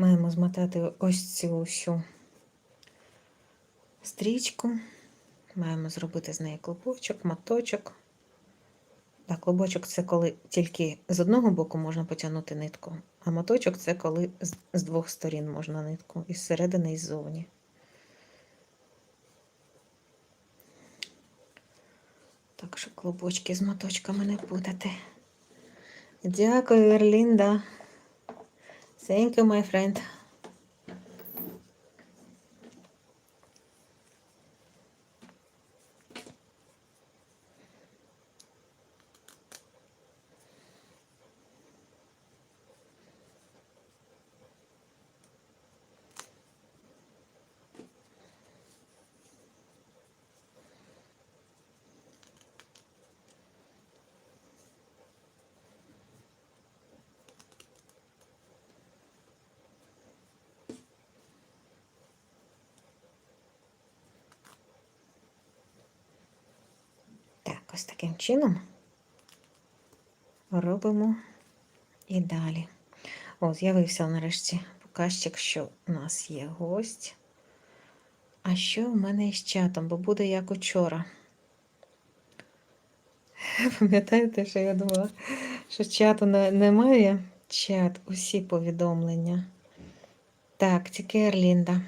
Маємо змотати ось цю всю стрічку. Маємо зробити з неї клубочок, моточок. Так, клубочок це коли тільки з одного боку можна потягнути нитку, а моточок це коли з, двох сторін можна нитку, із середини і ззовні. Так що клубочки з моточками не будете. Дякую, Ерлінда. Thank you, my friend. Ось таким чином робимо і далі. О, з'явився нарешті показчик, що у нас є гость. А що в мене із чатом? Бо буде як учора. Пам'ятаєте, що я думала, що чату немає? Чат, усі повідомлення. Так, тільки Ерлінда.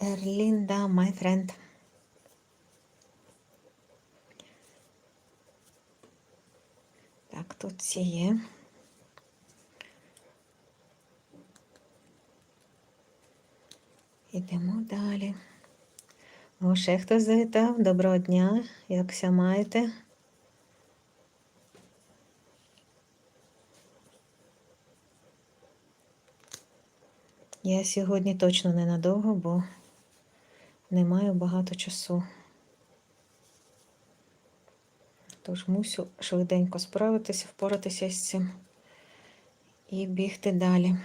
Ерлінда, my friend. Так, тут ці є. Ідемо далі. О, ще хтось завітав. Доброго дня. Якся маєте? Я сьогодні точно ненадовго, бо не маю багато часу. Тож мусю швиденько справитися, впоратися з цим і бігти далі.